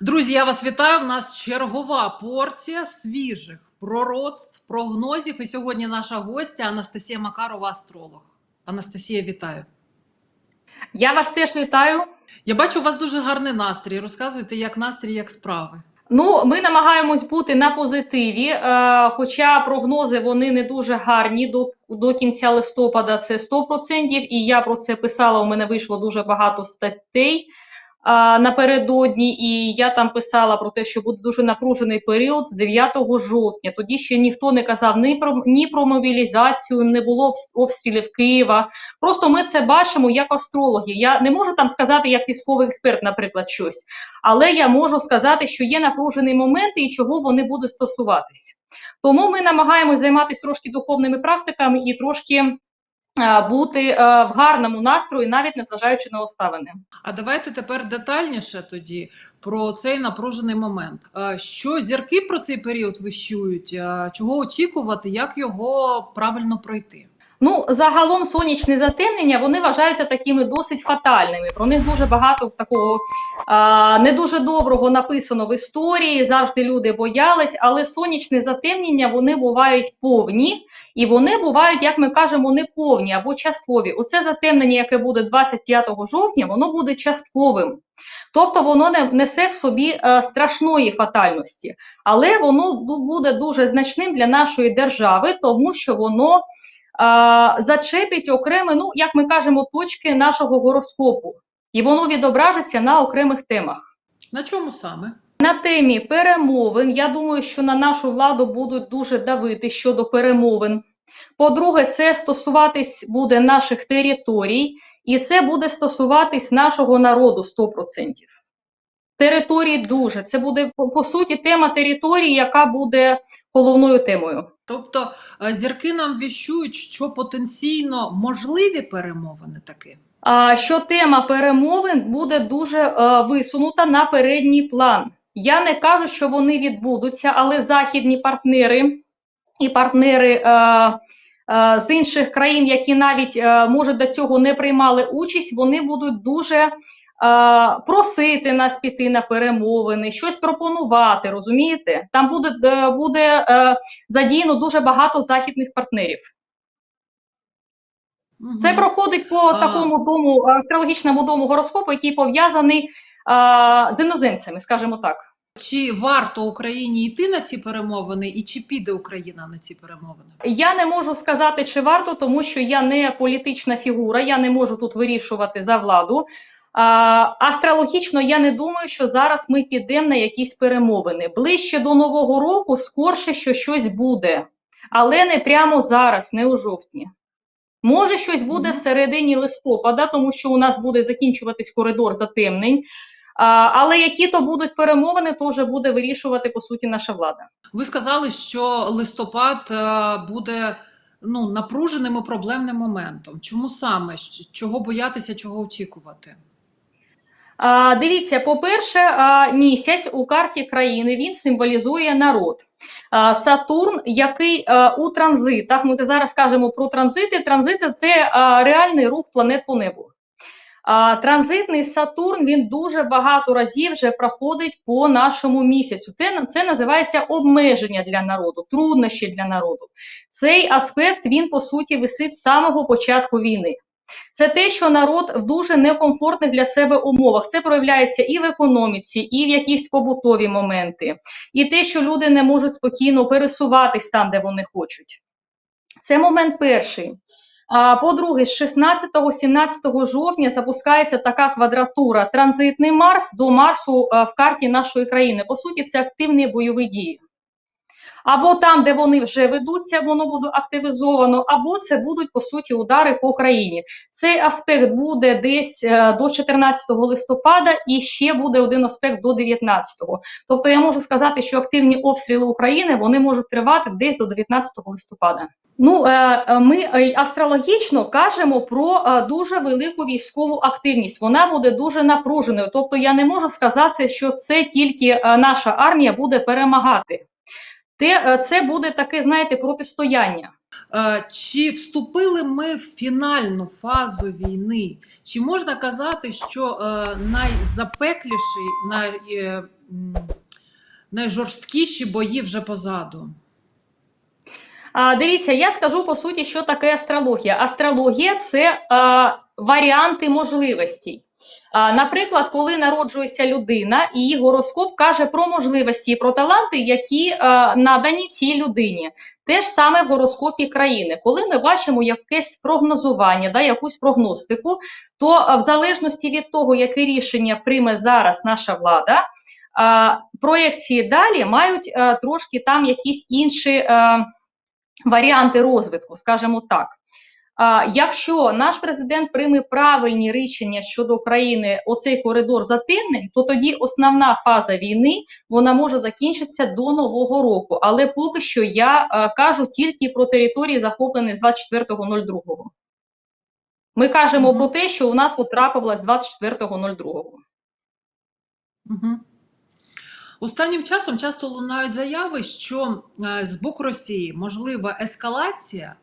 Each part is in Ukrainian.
Друзі, я вас вітаю. У нас чергова порція свіжих пророцтв, прогнозів. І сьогодні наша гостя Анастасія Макарова, астролог. Анастасія, вітаю. Я вас теж вітаю. Я бачу, у вас дуже гарний настрій. Розказуйте, як настрій, як справи. Ну, ми намагаємось бути на позитиві, е, хоча прогнози вони не дуже гарні до, до кінця листопада. Це 100%, і я про це писала. У мене вийшло дуже багато статей напередодні, і я там писала про те, що буде дуже напружений період з 9 жовтня. Тоді ще ніхто не казав ні про ні про мобілізацію, не було обстрілів Києва. Просто ми це бачимо як астрологи. Я не можу там сказати як військовий експерт, наприклад, щось. Але я можу сказати, що є напружені моменти і чого вони будуть стосуватись. Тому ми намагаємось займатися трошки духовними практиками і трошки бути е, в гарному настрої, навіть незважаючи на обставини. А давайте тепер детальніше тоді про цей напружений момент. Е, Що зірки про цей період вищують? Е, Чого очікувати, як його правильно пройти? Ну, загалом сонячні затемнення вони вважаються такими досить фатальними. Про них дуже багато такого а, не дуже доброго написано в історії. Завжди люди боялись, але сонячні затемнення вони бувають повні, і вони бувають, як ми кажемо, неповні або часткові. Оце затемнення, яке буде 25 жовтня, воно буде частковим. Тобто воно не несе в собі е, страшної фатальності, але воно буде дуже значним для нашої держави, тому що воно зачепить окремі, ну як ми кажемо, точки нашого гороскопу, і воно відображиться на окремих темах. На чому саме? На темі перемовин, я думаю, що на нашу владу будуть дуже давити щодо перемовин. По-друге, це стосуватись буде наших територій, і це буде стосуватись нашого народу 100%. Території дуже. Це буде по, по суті тема території, яка буде головною темою. Тобто е, зірки нам віщують, що потенційно можливі перемовини таки. що тема перемовин буде дуже е, висунута на передній план. Я не кажу, що вони відбудуться, але західні партнери і партнери е, з інших країн, які навіть може до цього не приймали участь, вони будуть дуже просити нас піти на перемовини, щось пропонувати. Розумієте? Там буде, е, буде е, задіяно дуже багато західних партнерів. Мгм. Це проходить по А. такому дому астрологічному дому гороскопу, який пов'язаний з іноземцями, скажімо так. Чи варто Україні йти на ці перемовини, і чи піде Україна на ці перемовини? Я не можу сказати, чи варто, тому що я не політична фігура, я не можу тут вирішувати за владу. Астрологічно я не думаю, що зараз ми підемо на якісь перемовини. Ближче до нового року скорше, що щось буде, але не прямо зараз, не у жовтні. Може, щось буде Мгм. в середині листопада, тому що у нас буде закінчуватись коридор затемнень. Але які то будуть перемовини, то вже буде вирішувати по суті наша влада. Ви сказали, що листопад е, буде ну, напруженим і проблемним моментом. Чому саме? Чого боятися, чого очікувати? Дивіться, по-перше, місяць у карті країни він символізує народ. Сатурн, який у транзитах, ми зараз кажемо про транзити. Транзити це реальний рух планет по небу. Транзитний Сатурн він дуже багато разів вже проходить по нашому місяцю. Це, це називається обмеження для народу, труднощі для народу. Цей аспект він по суті висить з самого початку війни. Це те, що народ в дуже некомфортних для себе умовах. Це проявляється і в економіці, і в якісь побутові моменти, і те, що люди не можуть спокійно пересуватись там, де вони хочуть. Це момент перший. По-друге, з 16-17 жовтня запускається така квадратура транзитний Марс до Марсу е, в карті нашої країни. По суті, це активні бойові дії. Або там, де вони вже ведуться, воно буде активізовано, або це будуть по суті удари по країні. Цей аспект буде десь е, до 14 листопада, і ще буде один аспект до 19-го. Тобто я можу сказати, що активні обстріли України вони можуть тривати десь до 19 листопада. Ну, е, е, ми астрологічно кажемо про дуже велику військову активність. Вона буде дуже напруженою. Тобто, я не можу сказати, що це тільки наша армія буде перемагати. Те, е, це буде таке, знаєте, протистояння. Е, Чи вступили ми в фінальну фазу війни? Чи можна казати, що е, найзапекліший, най, найжорсткіші бої вже позаду? А, дивіться, я скажу по суті, що таке астрологія. Астрологія це а, варіанти можливостей. Наприклад, коли народжується людина, і гороскоп каже про можливості і про таланти, які надані цій людині. Те ж саме в гороскопі країни. Коли ми бачимо якесь прогнозування, да, якусь прогностику, то в залежності від того, яке рішення прийме зараз наша влада, а, проекції далі мають трошки там якісь інші. Варіанти розвитку, скажімо так. А, якщо наш президент прийме правильні рішення щодо України, оцей коридор затемнень, то тоді основна фаза війни вона може закінчитися до нового року. Але поки що я а, кажу тільки про території, захоплені з 24.02. Ми кажемо Мгм. про те, що у нас от трапилось 24.02. Угу. Останнім часом часто лунають заяви, що е, з боку Росії можлива ескалація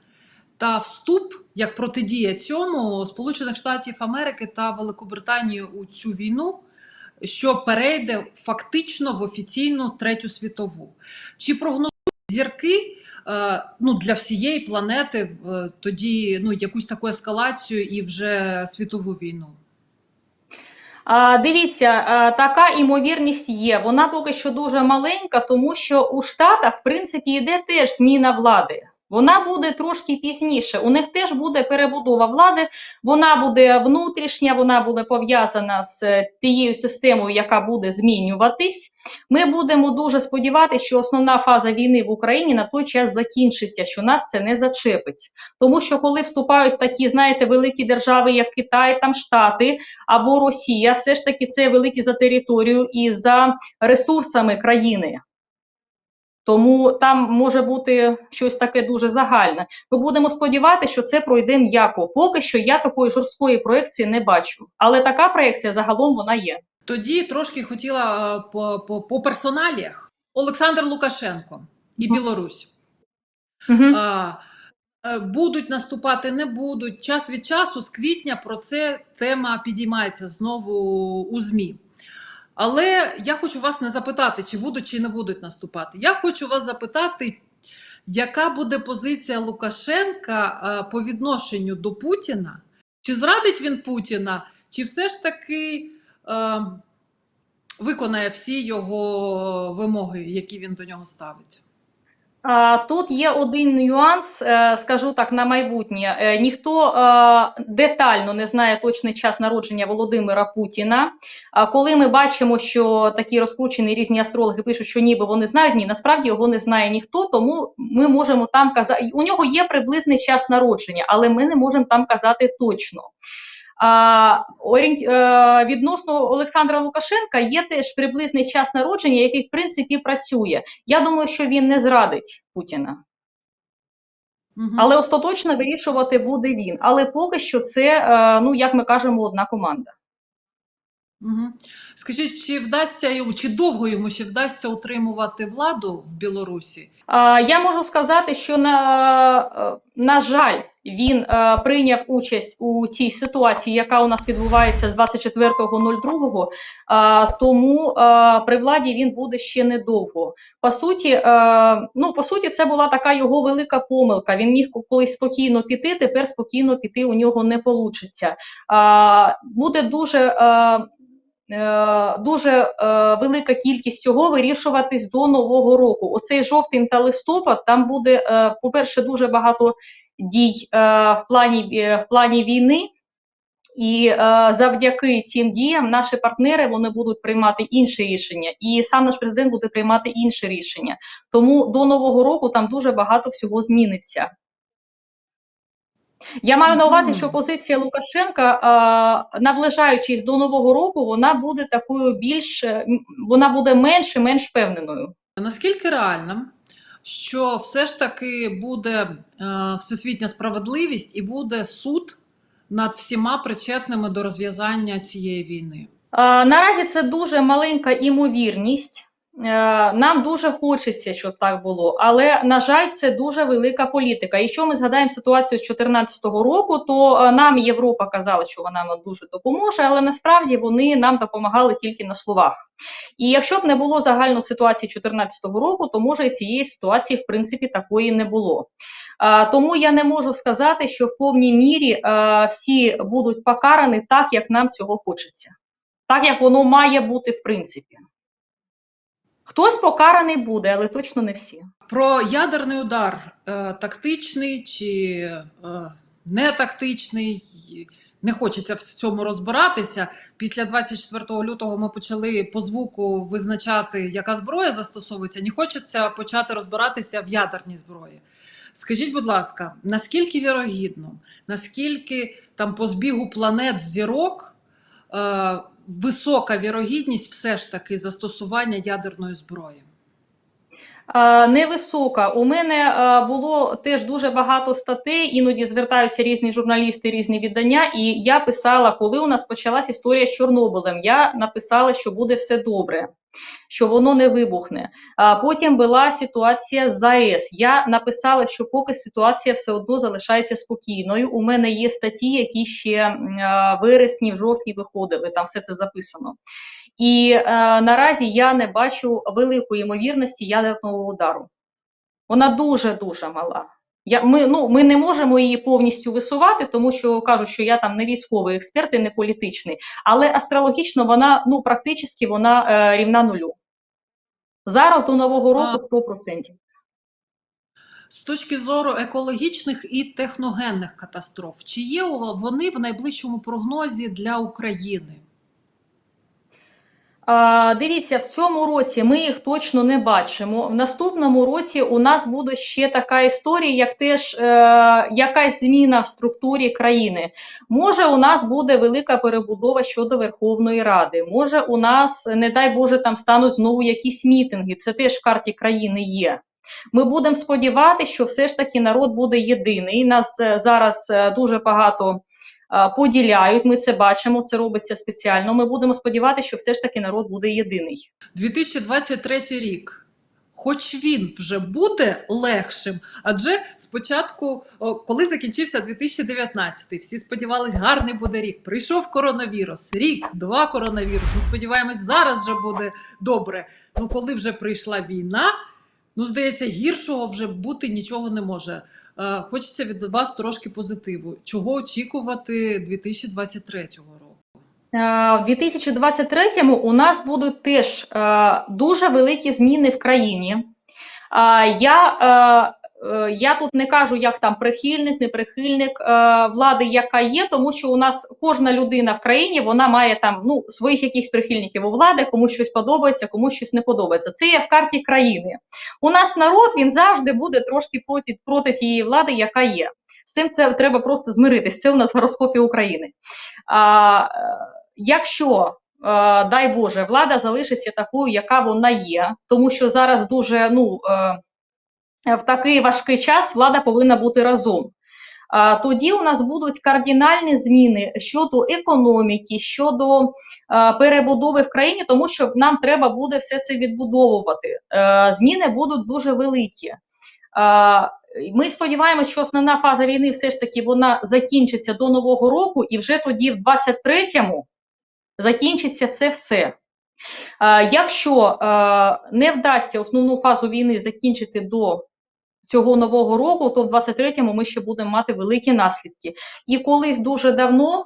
та вступ як протидія цьому Сполучених Штатів Америки та Великобританії у цю війну, що перейде фактично в офіційну третю світову. Чи прогнозують зірки е, ну, для всієї планети е, тоді ну, якусь таку ескалацію і вже світову війну? Дивіться, а, така імовірність є. Вона поки що дуже маленька, тому що у Штатах, в принципі, йде теж зміна влади. Вона буде трошки пізніше. У них теж буде перебудова влади. Вона буде внутрішня, вона буде пов'язана з е, тією системою, яка буде змінюватись. Ми будемо дуже сподіватися, що основна фаза війни в Україні на той час закінчиться, що нас це не зачепить. Тому що коли вступають такі, знаєте, великі держави, як Китай, там Штати або Росія, все ж таки це великі за територію і за ресурсами країни. Тому там може бути щось таке дуже загальне. Ми будемо сподіватися, що це пройде м'яко. Поки що я такої жорсткої проекції не бачу. Але така проекція загалом вона є. Тоді трошки хотіла е, по, по, по персоналіях. Олександр Лукашенко і. Білорусь. Угу. А, е, будуть наступати, не будуть. Час від часу, з квітня, про це тема підіймається знову у ЗМІ. Але я хочу вас не запитати, чи будуть, чи не будуть наступати. Я хочу вас запитати, яка буде позиція Лукашенка е, по відношенню до Путіна? Чи зрадить він Путіна, чи все ж таки е, виконає всі його вимоги, які він до нього ставить? Тут є один нюанс, е, скажу так на майбутнє. Е, Ніхто е, детально не знає точний час народження Володимира Путіна. Коли ми бачимо, що такі розкручені різні астрологи пишуть, що ніби вони знають, ні, насправді його не знає ніхто, тому ми можемо там казати. У нього є приблизний час народження, але ми не можемо там казати точно. Е, відносно Олександра Лукашенка є теж приблизний час народження, який в принципі працює. Я думаю, що він не зрадить Путіна, але остаточно вирішувати буде він. Але поки що це, е, ну як ми кажемо, одна команда. Угу. Скажіть, чи вдасться йому, чи довго йому ще вдасться утримувати владу в Білорусі? Я можу сказати, що на, е, на жаль, він е, прийняв участь у цій ситуації, яка у нас відбувається з 24.02, е, тому е, при владі він буде ще недовго. По суті, е, ну по суті, це була така його велика помилка. Він міг колись спокійно піти, тепер спокійно піти у нього не вийде. Буде дуже. Е, е, Дуже е, велика кількість цього вирішуватись до нового року. Оцей жовтень та листопад там буде, е, по-перше, дуже багато дій е, в плані е, в плані війни, і е, завдяки цим діям наші партнери вони будуть приймати інші рішення, і сам наш президент буде приймати інші рішення. Тому до нового року там дуже багато всього зміниться. Я маю на увазі, що позиція Лукашенка, наближаючись до нового року, вона буде такою більш вона буде менш і менш впевненою. Наскільки реально, що все ж таки буде е, всесвітня справедливість і буде суд над всіма причетними до розв'язання цієї війни? Е, Наразі це дуже маленька імовірність. Нам дуже хочеться, щоб так було, але на жаль, це дуже велика політика. Якщо ми згадаємо ситуацію з 2014 року, то е, нам Європа казала, що вона нам дуже допоможе, але насправді вони нам допомагали тільки на словах. І якщо б не було загальної ситуації 2014 року, то може і цієї ситуації в принципі такої не було. Тому я не можу сказати, що в повній мірі е, всі будуть покарані так, як нам цього хочеться, так як воно має бути в принципі. Хтось покараний буде, але точно не всі. Про ядерний удар е, тактичний чи е, не тактичний. Не хочеться в цьому розбиратися. Після 24 лютого ми почали по звуку визначати, яка зброя застосовується. Не хочеться почати розбиратися в ядерній зброї. Скажіть, будь ласка, наскільки вірогідно, наскільки там по збігу планет зірок е, висока вірогідність все ж таки застосування ядерної зброї? Е, Невисока. У мене е, було теж дуже багато статей, іноді звертаються різні журналісти, різні віддання. І я писала, коли у нас почалась історія з Чорнобилем, я написала, що буде все добре, що воно не вибухне. Потім була ситуація з ЗАЕС. Я написала, що поки ситуація все одно залишається спокійною. У мене є статті, які ще е, вересні, в жовтні виходили. Там все це записано. І е, наразі я не бачу великої ймовірності ядерного удару. Вона дуже дуже мала. Я, ми, ну, ми не можемо її повністю висувати, тому що кажуть, що я там не військовий експерт і не політичний, але астрологічно вона ну, практично вона е, рівна нулю. Зараз до Нового року 100%. З точки зору екологічних і техногенних катастроф, чи є вони в найближчому прогнозі для України? Дивіться, в цьому році ми їх точно не бачимо. В наступному році у нас буде ще така історія, як теж е, якась зміна в структурі країни. Може, у нас буде велика перебудова щодо Верховної Ради. Може, у нас, не дай Боже, там стануть знову якісь мітинги. Це теж в карті країни є. Ми будемо сподіватися, що все ж таки народ буде єдиний. Нас е, зараз е, дуже багато поділяють. Ми це бачимо, це робиться спеціально. Ми будемо сподіватися, що все ж таки народ буде єдиний. 2023 рік. Хоч він вже буде легшим, адже спочатку, коли закінчився 2019, всі сподівались, гарний буде рік. Прийшов коронавірус, рік, два коронавірус. Ми сподіваємось, зараз вже буде добре. Ну, коли вже прийшла війна, ну здається, гіршого вже бути нічого не може. Е, Хочеться від вас трошки позитиву. Чого очікувати 2023 року? Е, В 2023-му у нас будуть теж е, дуже великі зміни в країні. Я, я тут не кажу, як там прихильник, неприхильник е, влади, яка є, тому що у нас кожна людина в країні вона має там ну, своїх якихось прихильників у влади, комусь щось подобається, комусь щось не подобається. Це є в карті країни. У нас народ він завжди буде трошки проти, проти тієї влади, яка є. З цим це треба просто змиритись. Це у нас в гороскопі України. А, е, якщо, е, дай Боже, влада залишиться такою, яка вона є, тому що зараз дуже ну, е, в такий важкий час влада повинна бути разом. Тоді у нас будуть кардинальні зміни щодо економіки, щодо е, перебудови в країні, тому що нам треба буде все це відбудовувати. Е, Зміни будуть дуже великі. Е, Ми сподіваємося, що основна фаза війни все ж таки вона закінчиться до Нового року, і вже тоді, в 23-му, закінчиться це все. Е, Якщо е, не вдасться основну фазу війни закінчити до цього нового року, то в 23-му ми ще будемо мати великі наслідки. І колись дуже давно,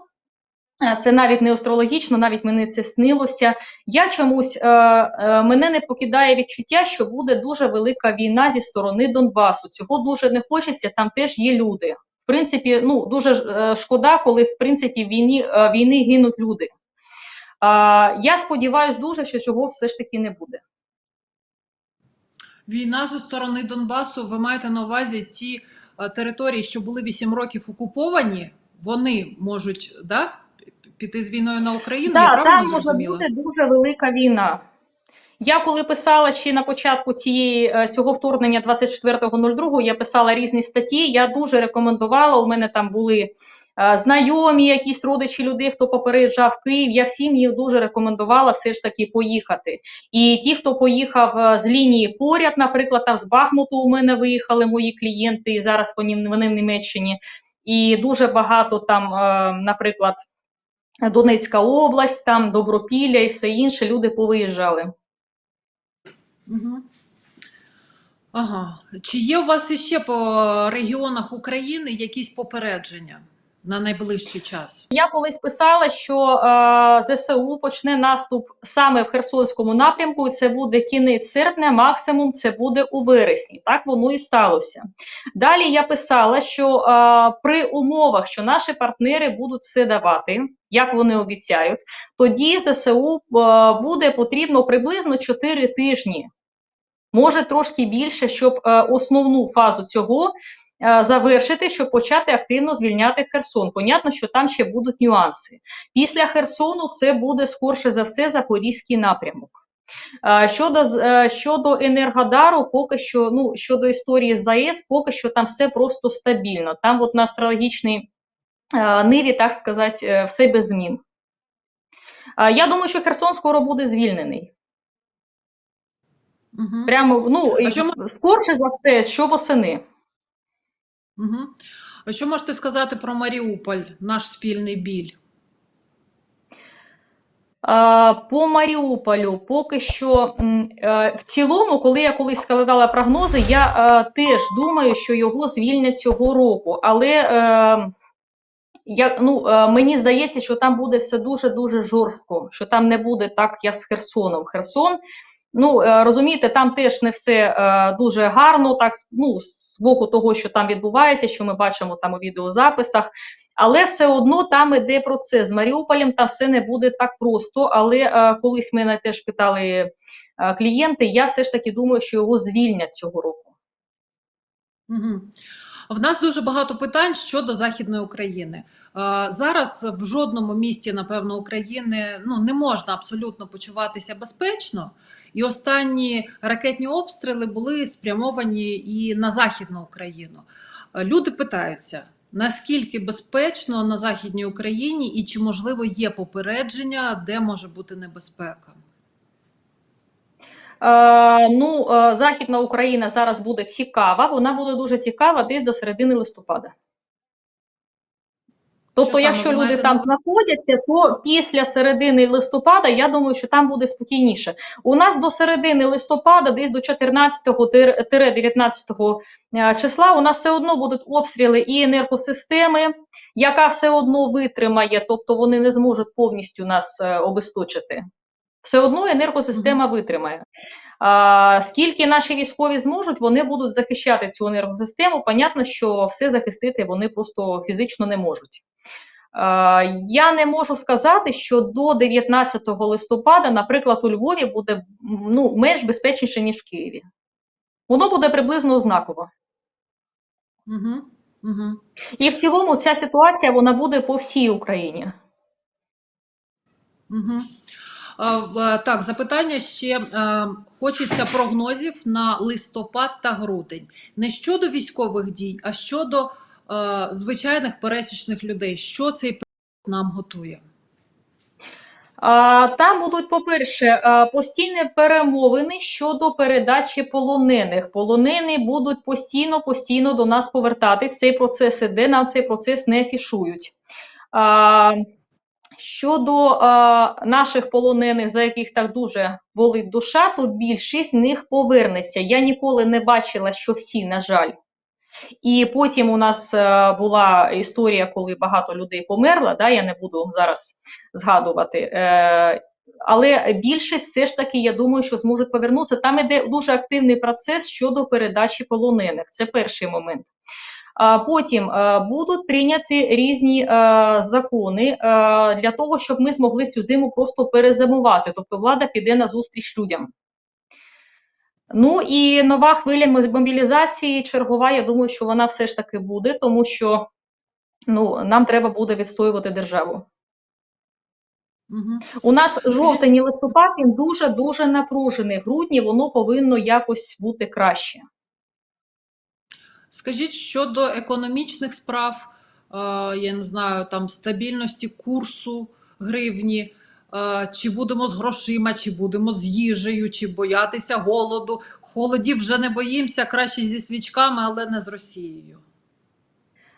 е, це навіть не астрологічно, навіть мені це снилося. Я чомусь е, е, мене не покидає відчуття, що буде дуже велика війна зі сторони Донбасу. Цього дуже не хочеться, там теж є люди. В принципі, ну дуже е, шкода, коли в принципі війні, е, війни гинуть люди. Е, я сподіваюся дуже, що цього все ж таки не буде. Війна зі сторони Донбасу, ви маєте на увазі ті е, території, що були 8 років окуповані, вони можуть да, піти з війною на Україну? Я правильно там може бути дуже велика війна. Я коли писала ще на початку цієї е, цього вторгнення 24.02, я писала різні статті. Я дуже рекомендувала. У мене там були знайомі, якісь родичі людей, хто попереджав Київ, я всім їм дуже рекомендувала все ж таки поїхати. І ті, хто поїхав е, з лінії поряд, наприклад, там з Бахмуту у мене виїхали мої клієнти, і зараз вони, в Німеччині. І дуже багато там, е, наприклад, Донецька область, там Добропілля і все інше, люди повиїжджали. Угу. Ага. Чи є у вас іще по регіонах України якісь попередження на найближчий час? Я колись писала, що е, ЗСУ почне наступ саме в Херсонському напрямку, і це буде кінець серпня, максимум це буде у вересні. Так воно і сталося. Далі я писала, що е, при умовах, що наші партнери будуть все давати, як вони обіцяють, тоді ЗСУ е, буде потрібно приблизно 4 тижні. Може трошки більше, щоб е, основну фазу цього завершити, щоб почати активно звільняти Херсон. Понятно, що там ще будуть нюанси. Після Херсону це буде скорше за все Запорізький напрямок. Е, Щодо, е, щодо Енергодару, поки що, ну, щодо історії з ЗАЕС, поки що там все просто стабільно. Там от на астрологічній е, ниві, так сказати, е, все без змін. Е, Я думаю, що Херсон скоро буде звільнений. Угу. Прямо, ну, А що скорше за все, що восени. Угу. А що можете сказати про Маріуполь, наш спільний біль? По Маріуполю поки що е, в цілому, коли я колись складала прогнози, я е, теж думаю, що його звільнять цього року. Але е, я, ну, мені здається, що там буде все дуже дуже жорстко, що там не буде так, як з Херсоном. Херсон, ну е, розумієте, там теж не все е, дуже гарно, так ну, з боку того, що там відбувається, що ми бачимо там у відеозаписах. Але все одно там іде процес. З Маріуполем там все не буде так просто. Але е, колись мене теж питали е, клієнти, я все ж таки думаю, що його звільнять цього року. Угу. В нас дуже багато питань щодо Західної України. Е, Зараз в жодному місті, напевно, України ну, не можна абсолютно почуватися безпечно. І останні ракетні обстріли були спрямовані і на Західну Україну. Е, Люди питаються, наскільки безпечно на Західній Україні і чи можливо є попередження, де може бути небезпека? Е, ну, е, Західна Україна зараз буде цікава. Вона буде дуже цікава десь до середини листопада. Тобто, саме якщо ви люди там знаходяться, то після середини листопада я думаю, що там буде спокійніше. У нас до середини листопада, десь до 14-19 е, числа, у нас все одно будуть обстріли і енергосистеми, яка все одно витримає, тобто вони не зможуть повністю нас обесточити. Все одно енергосистема витримає. А, скільки наші військові зможуть, вони будуть захищати цю енергосистему. Понятно, що все захистити вони просто фізично не можуть. А, я не можу сказати, що до 19 листопада, наприклад, у Львові буде ну, менш безпечніше, ніж в Києві. Воно буде приблизно знаково. Угу. Угу. І в цілому ця ситуація вона буде по всій Україні. Угу. Так, запитання ще е, хочеться прогнозів на листопад та грудень. Не щодо військових дій, а щодо е, звичайних пересічних людей. Що цей період нам готує? Там будуть, по-перше, постійні перемовини щодо передачі полонених. Полонені будуть постійно, постійно до нас повертатись. Цей процес іде, нам цей процес не афішують. Щодо а, наших полонених, за яких так дуже болить душа, то більшість з них повернеться. Я ніколи не бачила, що всі, на жаль. І потім у нас е, була історія, коли багато людей померло, да, я не буду зараз згадувати. Е, але більшість все ж таки, я думаю, що зможуть повернутися. Там іде дуже активний процес щодо передачі полонених. Це перший момент. Потім е, будуть прийняті різні е, закони е, для того, щоб ми змогли цю зиму просто перезимувати. Тобто влада піде на зустріч людям. Ну і нова хвиля мобілізації, чергова, я думаю, що вона все ж таки буде, тому що ну, нам треба буде відстоювати державу. Угу. У нас жовтень і листопад він дуже-дуже напружений. В грудні воно повинно якось бути краще. Скажіть щодо економічних справ, е, я не знаю, там стабільності курсу гривні, е, чи будемо з грошима, чи будемо з їжею, чи боятися голоду. Холодів вже не боїмося, краще зі свічками, але не з Росією.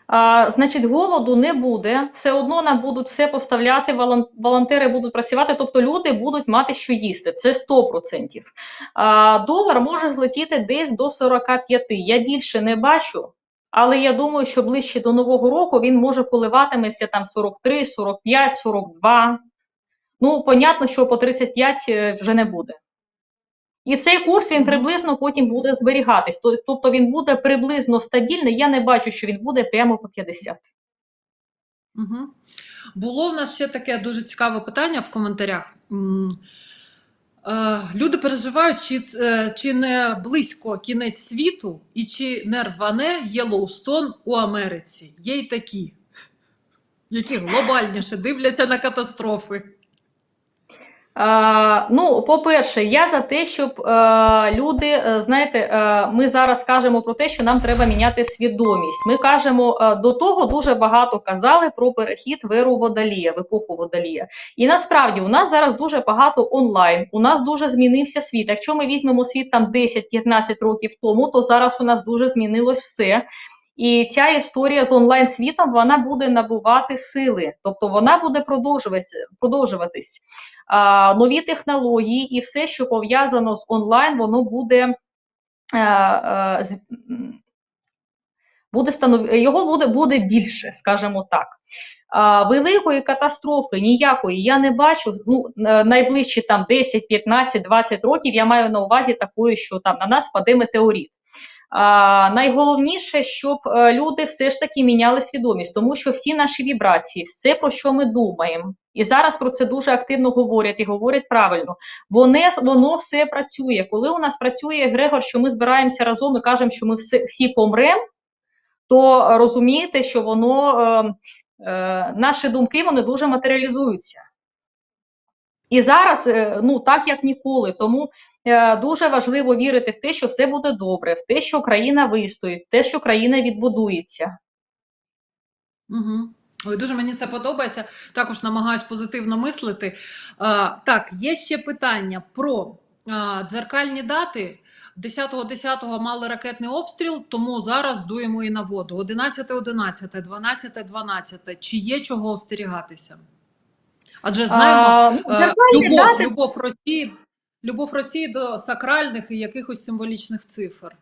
А, значить, голоду не буде. Все одно нам будуть все поставляти, волонтери будуть працювати, тобто люди будуть мати що їсти. Це 100%. А, долар може злетіти десь до 45. Я більше не бачу, але я думаю, що ближче до Нового року він може коливатиметься там 43, 45, 42. Ну, понятно, що по 35 е, вже не буде. І цей курс він приблизно потім буде зберігатись. Тобто він буде приблизно стабільний. Я не бачу, що він буде прямо по 50. Угу. Було в нас ще таке дуже цікаве питання в коментарях. Е, Люди переживають, чи, е, чи не близько кінець світу і чи не рване Єлоустон у Америці. Є й такі, які глобальніше дивляться на катастрофи. Е, ну, по-перше, я за те, щоб е, люди, е, знаєте, ми зараз кажемо про те, що нам треба міняти свідомість. Ми кажемо до того дуже багато казали про перехід в еру водолія, в епоху водолія. І насправді у нас зараз дуже багато онлайн. У нас дуже змінився світ. Якщо ми візьмемо світ там 10-15 років тому, то зараз у нас дуже змінилось все. І ця історія з онлайн світом вона буде набувати сили, тобто вона буде продовжуватись. Нові технології і все, що пов'язано з онлайн, воно буде, е, е, буде станов... його буде, буде більше, скажімо так. Великої катастрофи ніякої я не бачу. Ну, е, найближчі там 10, 15, 20 років я маю на увазі такої, що там на нас паде метеорит. Найголовніше, щоб е, люди все ж таки міняли свідомість, тому що всі наші вібрації, все про що ми думаємо, і зараз про це дуже активно говорять і говорять правильно. Воно, воно все працює. Коли у нас працює Грегор, що ми збираємося разом і кажемо, що ми всі, всі помремо, то розумієте, що воно е, е, наші думки вони дуже матеріалізуються. І зараз, е, ну так як ніколи, тому дуже важливо вірити в те, що все буде добре, в те, що країна вистоїть, в те, що країна відбудується. Угу. Ой, дуже мені це подобається. Також намагаюсь позитивно мислити. А, так, є ще питання про а, дзеркальні дати. 10.10 мали ракетний обстріл, тому зараз дуємо і на воду. 11.11, 12.12. Чи є чого остерігатися? Адже знаємо, А, е, любов, дати любов Росії, любов Росії до сакральних і якихось символічних цифр.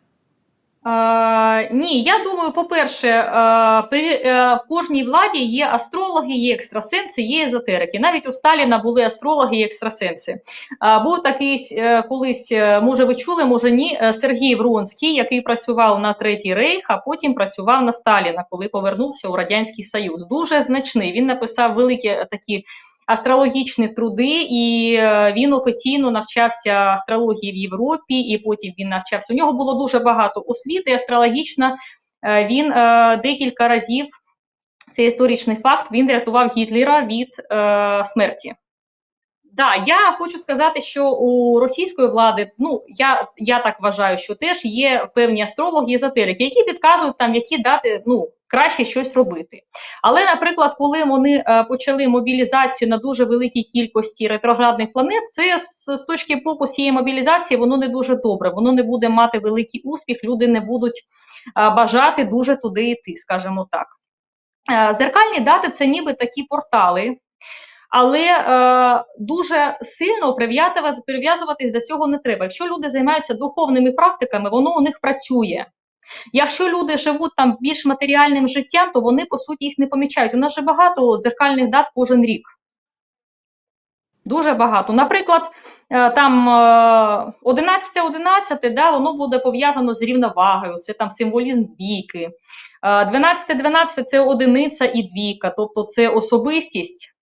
Е, ні, я думаю, по-перше, е, при е, кожній владі є астрологи, є екстрасенси, є езотерики. Навіть у Сталіна були астрологи і екстрасенси. Е, був такий е, колись, е, може ви чули, може ні, е, Сергій Вронський, який працював на Третій Рейх, а потім працював на Сталіна, коли повернувся у Радянський Союз. Дуже значний. Він написав великі такі астрологічні труди, і е, він офіційно навчався астрології в Європі, і потім він навчався. У нього було дуже багато освіти астрологічна. Е, Він е, декілька разів, це історичний факт, він рятував Гітлера від смерті. Да, я хочу сказати, що у російської влади, ну я, я так вважаю, що теж є певні астрологи, езотерики, які підказують там, які дати ну краще щось робити. Але, наприклад, коли вони е, почали мобілізацію на дуже великій кількості ретроградних планет, це з, з точки боку цієї мобілізації воно не дуже добре. Воно не буде мати великий успіх, люди не будуть е, бажати дуже туди йти, скажімо так. Е, зеркальні дати це ніби такі портали. Але е, дуже сильно прив'язуватись до цього не треба. Якщо люди займаються духовними практиками, воно у них працює. Якщо люди живуть там більш матеріальним життям, то вони по суті їх не помічають. У нас же багато дзеркальних дат кожен рік. Дуже багато. Наприклад, е, там 11-11, да, воно буде пов'язано з рівновагою, це там символізм двійки. 12-12 це одиниця і двійка, тобто це особистість,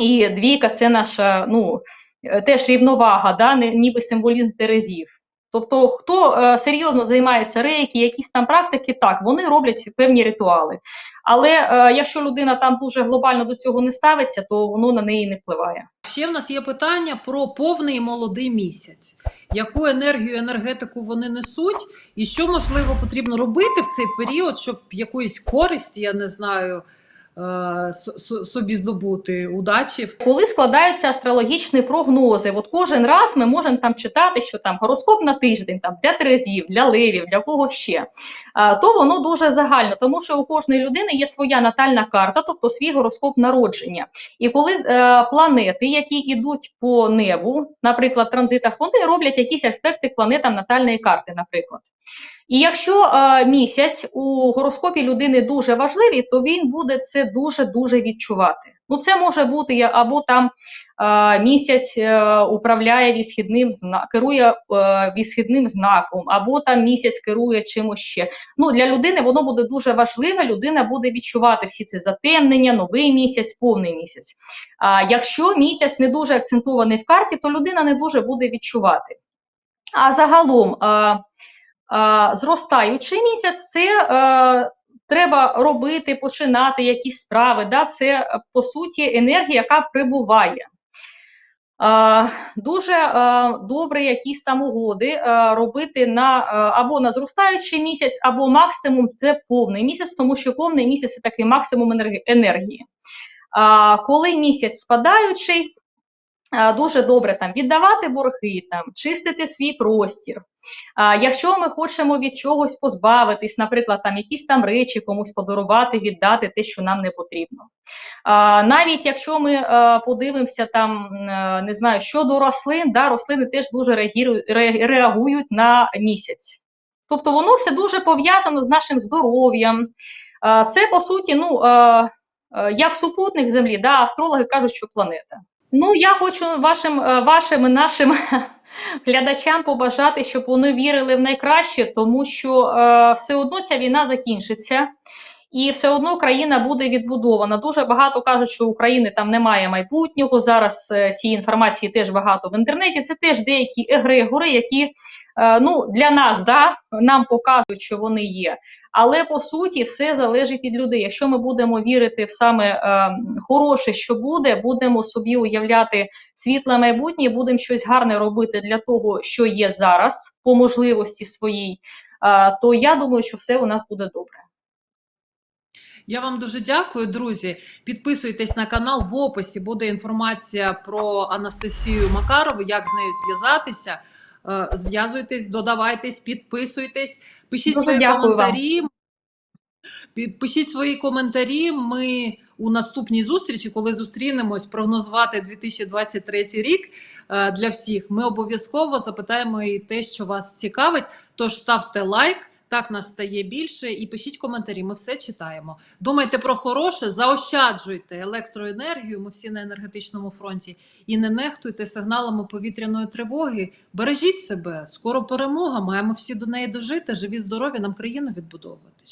і двійка це наша, ну, е, теж рівновага, да, ніби символізм терезів. Тобто, хто е, серйозно займається рейки, якісь там практики, так, вони роблять певні ритуали. Але е, якщо людина там дуже глобально до цього не ставиться, то воно на неї не впливає. Ще в нас є питання про повний молодий місяць. Яку енергію, енергетику вони несуть, і що можливо потрібно робити в цей період, щоб якоїсь користі, я не знаю, собі здобути удачі. Коли складаються астрологічні прогнози, от кожен раз ми можемо там читати, що там гороскоп на тиждень, там для терезів, для левів, для кого ще, то воно дуже загально, тому що у кожної людини є своя натальна карта, тобто свій гороскоп народження. І коли е, планети, які йдуть по небу, наприклад, транзитах, вони роблять якісь аспекти планетам натальної карти, наприклад. І якщо е, місяць у гороскопі людини дуже важливий, то він буде це дуже дуже відчувати. Ну, це може бути або там е, місяць е, управляє вісхідним керує вісхідним знаком, або там місяць керує чимось ще. Ну для людини воно буде дуже важливе. Людина буде відчувати всі ці затемнення, новий місяць, повний місяць. А якщо місяць не дуже акцентований в карті, то людина не дуже буде відчувати. А загалом. Е, зростаючий місяць це е, треба робити, починати якісь справи. Да? Це е, по суті енергія, яка прибуває. Е, дуже е, добре якісь там угоди е, робити на е, або на зростаючий місяць, або максимум це повний місяць, тому що повний місяць це такий максимум енергії. А, коли місяць спадаючий, а, дуже добре там віддавати борги, там чистити свій простір. А, якщо ми хочемо від чогось позбавитись, наприклад, там якісь там речі комусь подарувати, віддати те, що нам не потрібно. А, навіть якщо ми е, подивимося там, е, не знаю, щодо рослин, да, рослини теж дуже реагують на місяць. Тобто воно все дуже пов'язано з нашим здоров'ям. Це по суті, ну. Е, як супутник Землі, да, астрологи кажуть, що планета. Ну, я хочу вашим, е, вашим і нашим глядачам побажати, щоб вони вірили в найкраще, тому що е, все одно ця війна закінчиться. І все одно країна буде відбудована. Дуже багато кажуть, що України там немає майбутнього. Зараз е, цієї інформації теж багато в інтернеті. Це теж деякі егрегори, які е, ну, для нас да, нам показують, що вони є. Але по суті все залежить від людей. Якщо ми будемо вірити в саме е, хороше, що буде, будемо собі уявляти світле майбутнє, будемо щось гарне робити для того, що є зараз, по можливості своїй, е, то я думаю, що все у нас буде добре. Я вам дуже дякую, друзі. Підписуйтесь на канал. В описі буде інформація про Анастасію Макарову, як з нею зв'язатися. Е, Зв'язуйтесь, додавайтесь, підписуйтесь, пишіть Дуже свої дякую вам. коментарі. Пишіть свої коментарі. Ми у наступній зустрічі, коли зустрінемось, прогнозувати 2023 рік е, для всіх. Ми обов'язково запитаємо і те, що вас цікавить. Тож ставте лайк. Так нас стає більше, і пишіть коментарі. Ми все читаємо. Думайте про хороше, заощаджуйте електроенергію. Ми всі на енергетичному фронті, і не нехтуйте сигналами повітряної тривоги. Бережіть себе. Скоро перемога. Маємо всі до неї дожити. Живі, здорові, нам країну відбудовувати.